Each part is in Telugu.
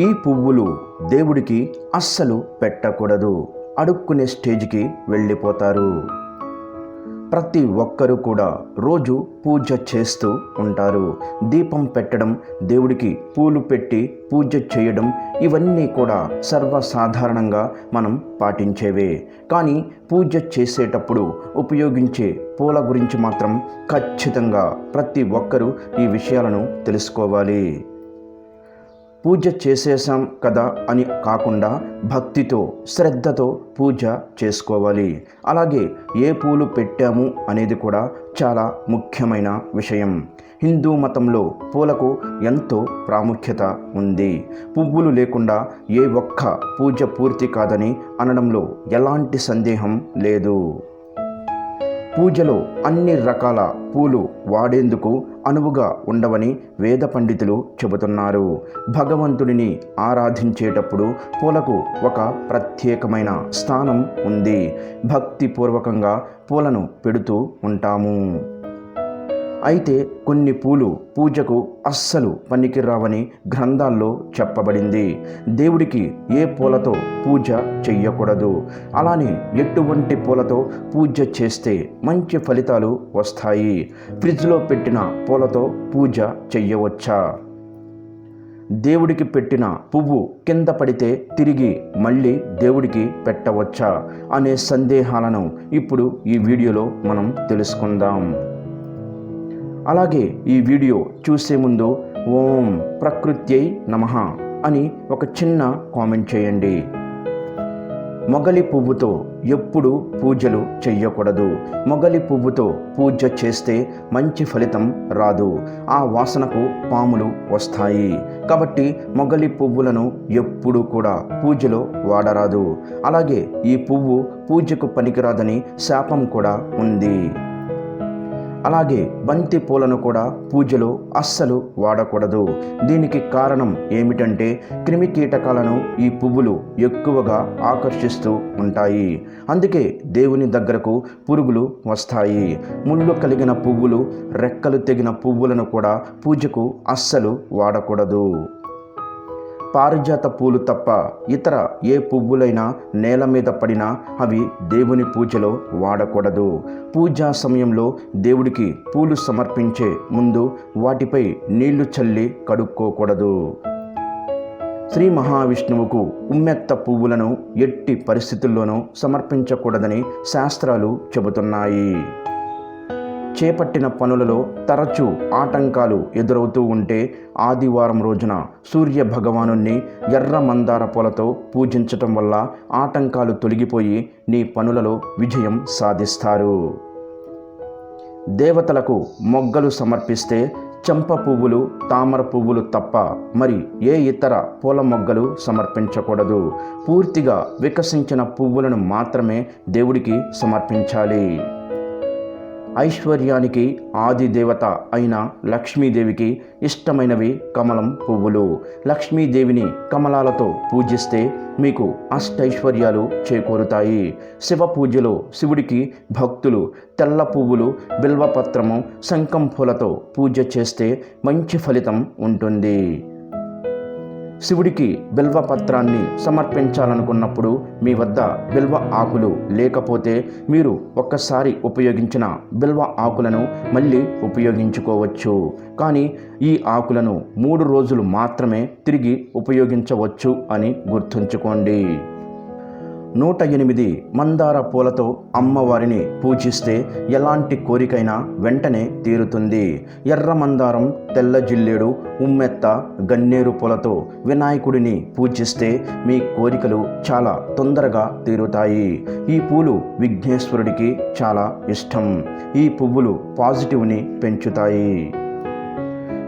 ఈ పువ్వులు దేవుడికి అస్సలు పెట్టకూడదు. అడుక్కునే స్టేజ్కి వెళ్ళిపోతారు. ప్రతి ఒక్కరూ కూడా రోజు పూజ చేస్తూ ఉంటారు. దీపం పెట్టడం దేవుడికి పూలు పెట్టి పూజ చేయడం ఇవన్నీ కూడా సర్వసాధారణంగా మనం పాటించేవే. కానీ పూజ చేసేటప్పుడు ఉపయోగించే పూల గురించి మాత్రం ఖచ్చితంగా ప్రతి ఒక్కరూ ఈ విషయాలను తెలుసుకోవాలి. పూజ చేసేసాం కదా అని కాకుండా భక్తితో శ్రద్ధతో పూజ చేసుకోవాలి. అలాగే ఏ పూలు పెట్టాము అనేది కూడా చాలా ముఖ్యమైన విషయం. హిందూ మతంలో పూలకు ఎంతో ప్రాముఖ్యత ఉంది. పువ్వులు లేకుండా ఏ ఒక్క పూజ పూర్తి కాదని అనడంలో ఎలాంటి సందేహం లేదు. పూజలో అన్ని రకాల పూలు వాడేందుకు అనువుగా ఉండవని వేద పండితులు చెబుతున్నారు. భగవంతుడిని ఆరాధించేటప్పుడు పూలకు ఒక ప్రత్యేకమైన స్థానం ఉంది. భక్తిపూర్వకంగా పూలను పెడుతూ ఉంటాము. అయితే కొన్ని పూలు పూజకు అస్సలు పనికిరావని గ్రంథాల్లో చెప్పబడింది. దేవుడికి ఏ పూలతో పూజ చెయ్యకూడదు. అలానే ఎటువంటి పూలతో పూజ చేస్తే మంచి ఫలితాలు వస్తాయి. ఫ్రిడ్జ్లో పెట్టిన పూలతో పూజ చెయ్యవచ్చా? దేవుడికి పెట్టిన పువ్వు కింద పడితే తిరిగి మళ్ళీ దేవుడికి పెట్టవచ్చా? అనే సందేహాలను ఇప్పుడు ఈ వీడియోలో మనం తెలుసుకుందాం. అలాగే ఈ వీడియో చూసే ముందు ఓం ప్రకృత్యై నమ అని ఒక చిన్న కామెంట్ చేయండి. మొగలి పువ్వుతో ఎప్పుడు పూజలు చెయ్యకూడదు. మొగలి పువ్వుతో పూజ చేస్తే మంచి ఫలితం రాదు. ఆ వాసనకు పాములు వస్తాయి. కాబట్టి మొగలి పువ్వులను ఎప్పుడు కూడా పూజలో వాడరాదు. అలాగే ఈ పువ్వు పూజకు పనికిరాదని శాపం కూడా ఉంది. అలాగే బంతి పూలను కూడా పూజలో అస్సలు వాడకూడదు. దీనికి కారణం ఏమిటంటే క్రిమి కీటకాలను ఈ పువ్వులు ఎక్కువగా ఆకర్షిస్తూ ఉంటాయి. అందుకే దేవుని దగ్గరకు పురుగులు వస్తాయి. ముళ్ళు కలిగిన పువ్వులు రెక్కలు తెగిన పువ్వులను కూడా పూజకు అస్సలు వాడకూడదు. పారిజాత పూలు తప్ప ఇతర ఏ పువ్వులైనా నేల మీద పడినా అవి దేవుని పూజలో వాడకూడదు. పూజా సమయంలో దేవుడికి పూలు సమర్పించే ముందు వాటిపై నీళ్ళు చల్లి కడుక్కోకూడదు. శ్రీ మహావిష్ణువుకు ఉమ్మెత్త పువ్వులను ఎట్టి పరిస్థితుల్లోనూ సమర్పించకూడదని శాస్త్రాలు చెబుతున్నాయి. చేపట్టిన పనులలో తరచూ ఆటంకాలు ఎదురవుతూ ఉంటే ఆదివారం రోజున సూర్య భగవాను ఎర్ర మందార పూలతో పూజించటం వల్ల ఆటంకాలు తొలగిపోయి నీ పనులలో విజయం సాధిస్తారు. దేవతలకు మొగ్గలు సమర్పిస్తే చంప పువ్వులు తామర పువ్వులు తప్ప మరి ఏ ఇతర పూల మొగ్గలు సమర్పించకూడదు. పూర్తిగా వికసించిన పువ్వులను మాత్రమే దేవుడికి సమర్పించాలి. ఐశ్వర్యానికి ఆది దేవత అయిన లక్ష్మీదేవికి ఇష్టమైనవి కమలం పువ్వులు. లక్ష్మీదేవిని కమలాలతో పూజిస్తే మీకు అష్టైశ్వర్యాలు చేకూరుతాయి. శివ పూజలో శివుడికి భక్తులు తెల్ల పువ్వులు బిల్వపత్రము శంఖం పూలతో పూజ చేస్తే మంచి ఫలితం ఉంటుంది. శివుడికి బిల్వ పత్రాన్ని సమర్పించాలనుకున్నప్పుడు మీ వద్ద బిల్వ ఆకులు లేకపోతే మీరు ఒక్కసారి ఉపయోగించిన బిల్వ ఆకులను మళ్ళీ ఉపయోగించుకోవచ్చు. కానీ ఈ ఆకులను మూడు రోజులు మాత్రమే తిరిగి ఉపయోగించవచ్చు అని గుర్తుంచుకోండి. నూట ఎనిమిది మందార పూలతో అమ్మవారిని పూజిస్తే ఎలాంటి కోరికైనా వెంటనే తీరుతుంది. ఎర్ర మందారం తెల్ల జిల్లేడు ఉమ్మెత్త గన్నేరు పూలతో వినాయకుడిని పూజిస్తే మీ కోరికలు చాలా తొందరగా తీరుతాయి. ఈ పూలు విఘ్నేశ్వరుడికి చాలా ఇష్టం. ఈ పువ్వులు పాజిటివ్ని పెంచుతాయి.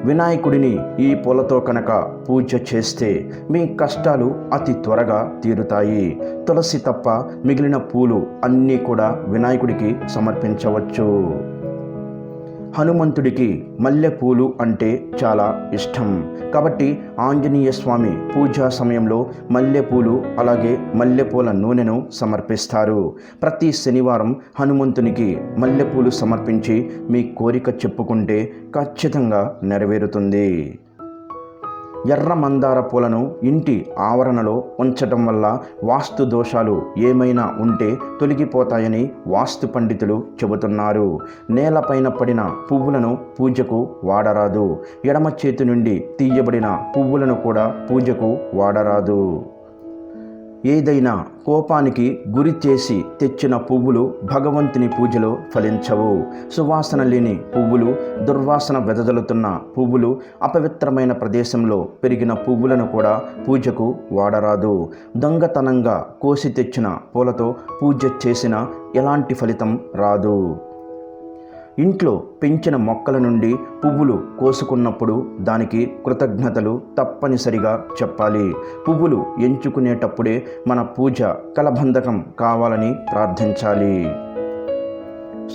వినాయకుడిని ఈ పూలతో కనుక పూజ చేస్తే మీ కష్టాలు అతి త్వరగా తీరుతాయి. తులసి తప్ప మిగిలిన పూలు అన్నీ కూడా వినాయకుడికి సమర్పించవచ్చు. హనుమంతుడికి మల్లెపూలు అంటే చాలా ఇష్టం. కాబట్టి ఆంజనేయ స్వామి పూజా సమయంలో మల్లెపూలు అలాగే మల్లెపూల నూనెను సమర్పిస్తారు. ప్రతి శనివారం హనుమంతునికి మల్లెపూలు సమర్పించి మీ కోరిక చెప్పుకుంటే ఖచ్చితంగా నెరవేరుతుంది. ఎర్ర మందార పూలను ఇంటి ఆవరణలో ఉంచటం వల్ల వాస్తు దోషాలు ఏమైనా ఉంటే తొలగిపోతాయని వాస్తు పండితులు చెబుతున్నారు. నేలపైన పడిన పువ్వులను పూజకు వాడరాదు. ఎడమ చేతి నుండి తీయబడిన పువ్వులను కూడా పూజకు వాడరాదు. ఏదైనా కోపానికి గురి చేసి తెచ్చిన పువ్వులు భగవంతుని పూజలో ఫలించవు. సువాసన లేని పువ్వులు దుర్వాసన వెదజలుతున్న పువ్వులు అపవిత్రమైన ప్రదేశంలో పెరిగిన పువ్వులను కూడా పూజకు వాడరాదు. దొంగతనంగా కోసి తెచ్చిన పూలతో పూజ చేసిన ఎలాంటి ఫలితం రాదు. ఇంట్లో పెంచిన మొక్కల నుండి పువ్వులు కోసుకున్నప్పుడు దానికి కృతజ్ఞతలు తప్పనిసరిగా చెప్పాలి. పువ్వులు ఎంచుకునేటప్పుడే మన పూజ కలబంధకం కావాలని ప్రార్థించాలి.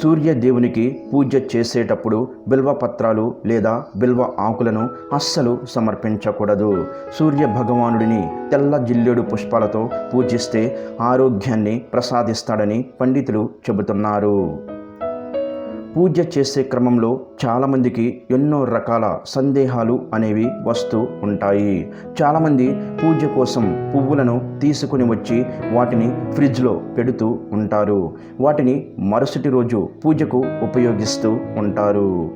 సూర్యదేవునికి పూజ చేసేటప్పుడు బిల్వ పత్రాలు లేదా బిల్వ ఆకులను అస్సలు సమర్పించకూడదు. సూర్య భగవానుడిని తెల్ల జిల్లేడు పుష్పాలతో పూజిస్తే ఆరోగ్యాన్ని ప్రసాదిస్తాడని పండితులు చెబుతున్నారు. పూజ చేసే క్రమంలో చాలామందికి ఎన్నో రకాల సందేహాలు అనేవి వస్తూ ఉంటాయి. చాలామంది పూజ కోసం పువ్వులను తీసుకుని వచ్చి వాటిని ఫ్రిడ్జ్లో పెడుతూ ఉంటారు. వాటిని మరుసటి రోజు పూజకు ఉపయోగిస్తూ ఉంటారు.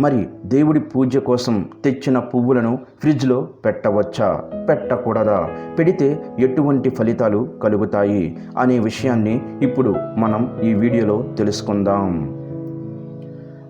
మరి దేవుడి పూజ కోసం తెచ్చిన పువ్వులను ఫ్రిడ్జ్లో పెట్టవచ్చా? పెట్టకూడదా? పెడితే ఎటువంటి ఫలితాలు కలుగుతాయి? అనే విషయాన్ని ఇప్పుడు మనం ఈ వీడియోలో తెలుసుకుందాం.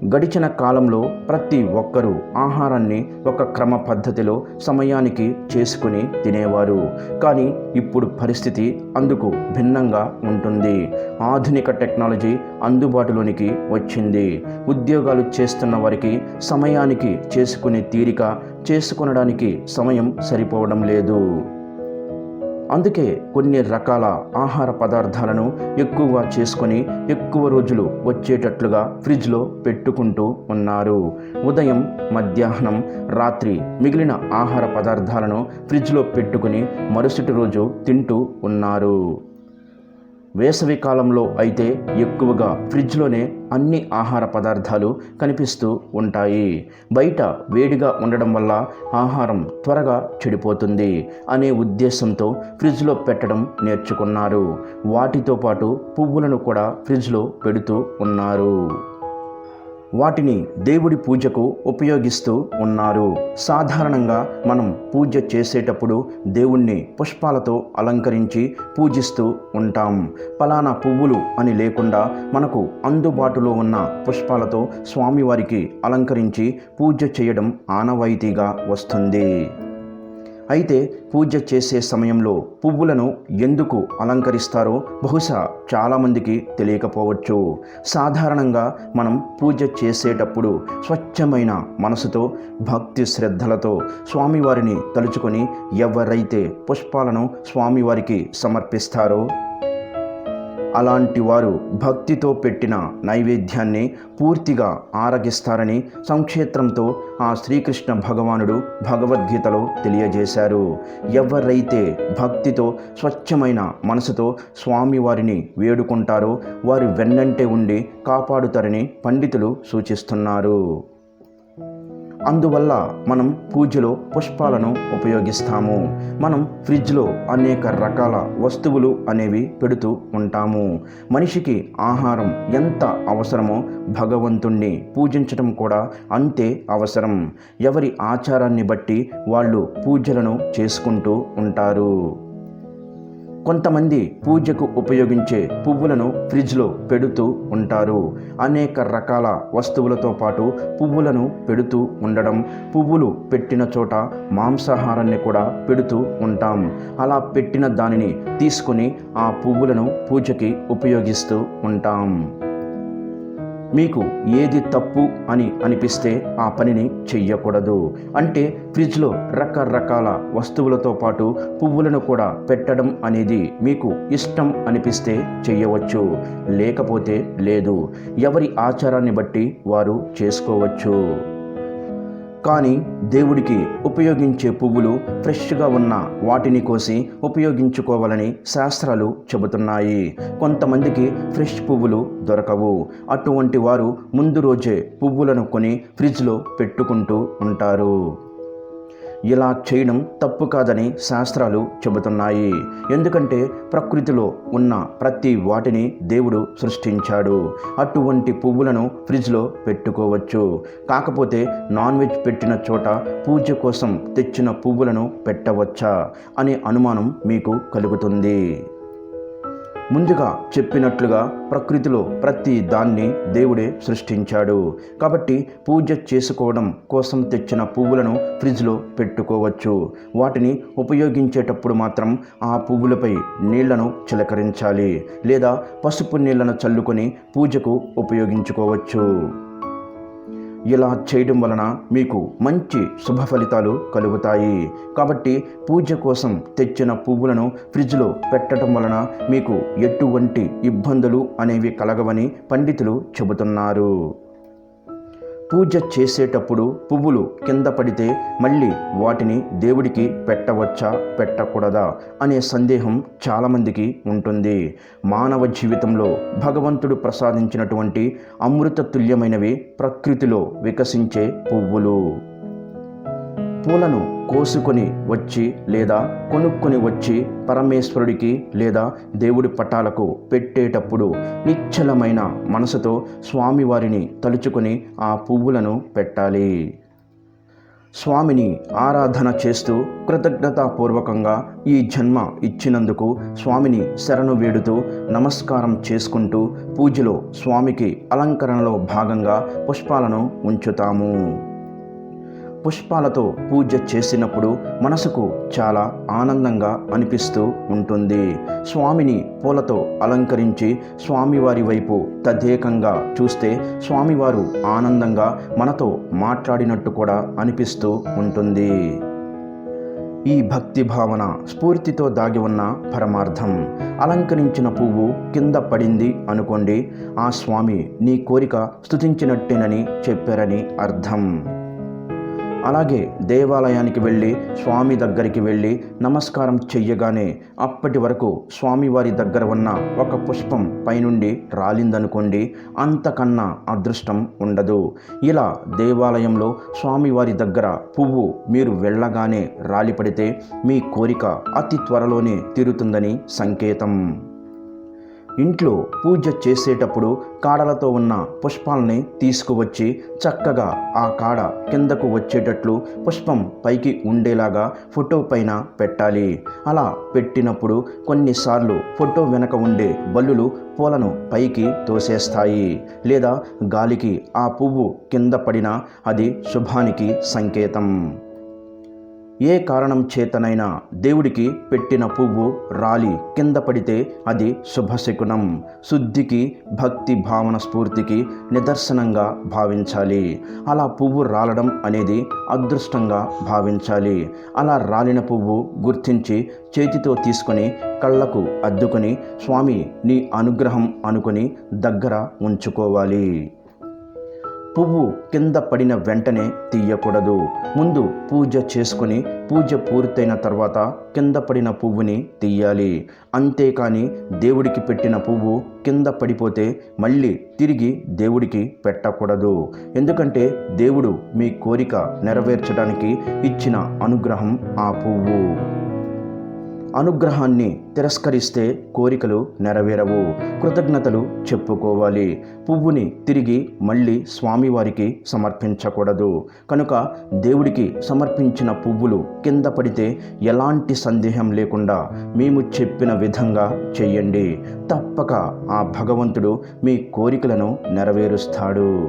గడిచిన కాలంలో ప్రతి ఒక్కరూ ఆహారాన్ని ఒక క్రమ పద్ధతిలో సమయానికి చేసుకుని తినేవారు. కానీ ఇప్పుడు పరిస్థితి అందుకు భిన్నంగా ఉంటుంది. ఆధునిక టెక్నాలజీ అందుబాటులోనికి వచ్చింది. ఉద్యోగాలు చేస్తున్న వారికి సమయానికి చేసుకునే తీరిక చేసుకొనడానికి సమయం సరిపోవడం లేదు. అందుకే కొన్ని రకాల ఆహార పదార్థాలను ఎక్కువగా చేసుకొని ఎక్కువ రోజులు వచ్చేటట్లుగా ఫ్రిడ్జ్లో పెట్టుకుంటూ ఉన్నారు. ఉదయం మధ్యాహ్నం రాత్రి మిగిలిన ఆహార పదార్థాలను ఫ్రిడ్జ్లో పెట్టుకుని మరుసటి రోజు తింటూ ఉన్నారు. వేసవి కాలంలో అయితే ఎక్కువగా ఫ్రిడ్జ్లోనే అన్ని ఆహార పదార్థాలు కనిపిస్తూ ఉంటాయి. బయట వేడిగా ఉండడం వల్ల ఆహారం త్వరగా చెడిపోతుంది అనే ఉద్దేశంతో ఫ్రిడ్జ్లో పెట్టడం నేర్చుకున్నారు. వాటితో పాటు పువ్వులను కూడా ఫ్రిడ్జ్లో పెడుతూ ఉన్నారు. వాటిని దేవుడి పూజకు ఉపయోగిస్తూ ఉన్నారు. సాధారణంగా మనం పూజ చేసేటప్పుడు దేవుణ్ణి పుష్పాలతో అలంకరించి పూజిస్తూ ఉంటాం. పలానా పువ్వులు అని లేకుండా మనకు అందుబాటులో ఉన్న పుష్పాలతో స్వామివారికి అలంకరించి పూజ చేయడం ఆనవాయితీగా వస్తుంది. అయితే పూజ చేసే సమయంలో పువ్వులను ఎందుకు అలంకరిస్తారో బహుశా చాలామందికి తెలియకపోవచ్చు. సాధారణంగా మనం పూజ చేసేటప్పుడు స్వచ్ఛమైన మనసుతో భక్తి శ్రద్ధలతో స్వామివారిని తలుచుకొని ఎవరైతే పుష్పాలను స్వామివారికి సమర్పిస్తారో అలాంటి వారు భక్తితో పెట్టిన నైవేద్యాన్ని పూర్తిగా ఆరగిస్తారని సంక్షేత్రంతో ఆ శ్రీకృష్ణ భగవానుడు భగవద్గీతలో తెలియజేశారు. ఎవరైతే భక్తితో స్వచ్ఛమైన మనసుతో స్వామివారిని వేడుకుంటారో వారు వెన్నంటే ఉండి కాపాడుతారని పండితులు సూచిస్తున్నారు. అందువల్ల మనం పూజలో పుష్పాలను ఉపయోగిస్తాము. మనం ఫ్రిడ్జ్లో అనేక రకాల వస్తువులు అనేవి పెడుతూ ఉంటాము. మనిషికి ఆహారం ఎంత అవసరమో భగవంతుణ్ణి పూజించడం కూడా అంతే అవసరం. ఎవరి ఆచారాన్ని బట్టి వాళ్ళు పూజలను చేసుకుంటూ ఉంటారు. కొంతమంది పూజకు ఉపయోగించే పువ్వులను ఫ్రిడ్జ్లో పెడుతూ ఉంటారు. అనేక రకాల వస్తువులతో పాటు పువ్వులను పెడుతూ ఉండడం పువ్వులు పెట్టిన చోట మాంసాహారాన్ని కూడా పెడుతూ ఉంటాం. అలా పెట్టిన దానిని తీసుకొని ఆ పువ్వులను పూజకి ఉపయోగిస్తూ ఉంటాం. మీకు ఏది తప్పు అని అనిపిస్తే ఆ పనిని చెయ్యకూడదు. అంటే ఫ్రిడ్జ్లో రకరకాల వస్తువులతో పాటు పువ్వులను కూడా పెట్టడం అనేది మీకు ఇష్టం అనిపిస్తే చెయ్యవచ్చు. లేకపోతే లేదు. ఎవరి ఆచారాన్ని బట్టి వారు చేసుకోవచ్చు. కానీ దేవుడికి ఉపయోగించే పువ్వులు ఫ్రెష్గా ఉన్న వాటిని కోసి ఉపయోగించుకోవాలని శాస్త్రాలు చెబుతున్నాయి. కొంతమందికి ఫ్రెష్ పువ్వులు దొరకవు. అటువంటి వారు ముందు రోజే పువ్వులను కొని ఫ్రిడ్జ్లో పెట్టుకుంటూ ఉంటారు. ఇలా చేయడం తప్పు కాదని శాస్త్రాలు చెబుతున్నాయి. ఎందుకంటే ప్రకృతిలో ఉన్న ప్రతి వాటిని దేవుడు సృష్టించాడు. అటువంటి పువ్వులను ఫ్రిడ్జ్లో పెట్టుకోవచ్చు. కాకపోతే నాన్ వెజ్ పెట్టిన చోట పూజ కోసం తెచ్చిన పువ్వులను పెట్టవచ్చా? అనే అనుమానం మీకు కలుగుతుంది. ముందుగా చెప్పినట్లుగా ప్రకృతిలో ప్రతి దాన్ని దేవుడే సృష్టించాడు. కాబట్టి పూజ చేసుకోవడం కోసం తెచ్చిన పువ్వులను ఫ్రిడ్జ్లో పెట్టుకోవచ్చు. వాటిని ఉపయోగించేటప్పుడు మాత్రం ఆ పువ్వులపై నీళ్ళను చిలకరించాలి లేదా పసుపు నీళ్ళను చల్లుకొని పూజకు ఉపయోగించుకోవచ్చు. ఇలా చేయడం వలన మీకు మంచి శుభ ఫలితాలు కలుగుతాయి. కాబట్టి పూజ కోసం తెచ్చిన పువ్వులను ఫ్రిడ్జ్లో పెట్టడం వలన మీకు ఎటువంటి ఇబ్బందులు అనేవి కలగవని పండితులు చెబుతున్నారు. పూజ చేసేటప్పుడు పువ్వులు కింద పడితే మళ్ళీ వాటిని దేవుడికి పెట్టవచ్చా పెట్టకూడదా అనే సందేహం చాలామందికి ఉంటుంది. మానవ జీవితంలో భగవంతుడు ప్రసాదించినటువంటి అమృత తుల్యమైనవి ప్రకృతిలో వికసించే పువ్వులు. పూలను కోసుకొని వచ్చి లేదా కొనుక్కొని వచ్చి పరమేశ్వరుడికి లేదా దేవుడి పటాలకు పెట్టేటప్పుడు నిశ్చలమైన మనసుతో స్వామివారిని తలుచుకొని ఆ పువ్వులను పెట్టాలి. స్వామిని ఆరాధన చేస్తూ కృతజ్ఞతాపూర్వకంగా ఈ జన్మ ఇచ్చినందుకు స్వామిని శరణు వేడుతూ నమస్కారం చేసుకుంటూ పూజలో స్వామికి అలంకరణలో భాగంగా పుష్పాలను ఉంచుతాము. పుష్పాలతో పూజ చేసినప్పుడు మనసుకు చాలా ఆనందంగా అనిపిస్తూ ఉంటుంది. స్వామిని పూలతో అలంకరించి స్వామివారి వైపు తదేకంగా చూస్తే స్వామివారు ఆనందంగా మనతో మాట్లాడినట్టు కూడా అనిపిస్తూ ఉంటుంది. ఈ భక్తి భావన స్ఫూర్తితో దాగి ఉన్న పరమార్థం. అలంకరించిన పువ్వు కింద పడింది అనుకోండి ఆ స్వామి నీ కోరిక స్థుతించినట్టేనని చెప్పారని అర్థం. అలాగే దేవాలయానికి వెళ్ళి స్వామి దగ్గరికి వెళ్ళి నమస్కారం చెయ్యగానే అప్పటి వరకు స్వామివారి దగ్గర ఉన్న ఒక పుష్పం పైనుండి రాలిందనుకోండి అంతకన్నా అదృష్టం ఉండదు. ఇలా దేవాలయంలో స్వామివారి దగ్గర పువ్వు మీరు వెళ్ళగానే రాలిపడితే మీ కోరిక అతి త్వరలోనే తీరుతుందని సంకేతం. ఇంట్లో పూజ చేసేటప్పుడు కాడలతో ఉన్న పుష్పాలని తీసుకువచ్చి చక్కగా ఆ కాడ కిందకు వచ్చేటట్లు పుష్పం పైకి ఉండేలాగా ఫోటో పైన పెట్టాలి. అలా పెట్టినప్పుడు కొన్నిసార్లు ఫోటో వెనక ఉండే బల్లులు పూలను పైకి తోసేస్తాయి. లేదా గాలికి ఆ పువ్వు కింద పడినా అది శుభానికి సంకేతం. ఏ కారణం చేతనైనా దేవుడికి పెట్టిన పువ్వు రాలి కింద పడితే అది శుభశకునం. శుద్ధికి భక్తి భావన స్ఫూర్తికి నిదర్శనంగా భావించాలి. అలా పువ్వు రాలడం అనేది అదృష్టంగా భావించాలి. అలా రాలిన పువ్వు గుర్తించి చేతితో తీసుకొని కళ్ళకు అద్దుకొని స్వామి నీ అనుగ్రహం అనుకొని దగ్గర ఉంచుకోవాలి. పువ్వు కింద పడిన వెంటనే తీయకూడదు. ముందు పూజ చేసుకుని పూజ పూర్తయిన తర్వాత కింద పడిన పువ్వుని తీయాలి. అంతేకాని దేవుడికి పెట్టిన పువ్వు కింద పడిపోతే మళ్ళీ తిరిగి దేవుడికి పెట్టకూడదు. ఎందుకంటే దేవుడు మీ కోరిక నెరవేర్చడానికి ఇచ్చిన అనుగ్రహం ఆ పువ్వు. అనుగ్రహాన్ని తిరస్కరిస్తే కోరికలు నెరవేరవు. కృతజ్ఞతలు చెప్పుకోవాలి. పువ్వుని తిరిగి మళ్ళీ స్వామివారికి సమర్పించకూడదు. కనుక దేవుడికి సమర్పించిన పువ్వులు కింద పడితే ఎలాంటి సందేహం లేకుండా మేము చెప్పిన విధంగా చెయ్యండి తప్పక ఆ భగవంతుడు మీ కోరికలను నెరవేరుస్తాడు.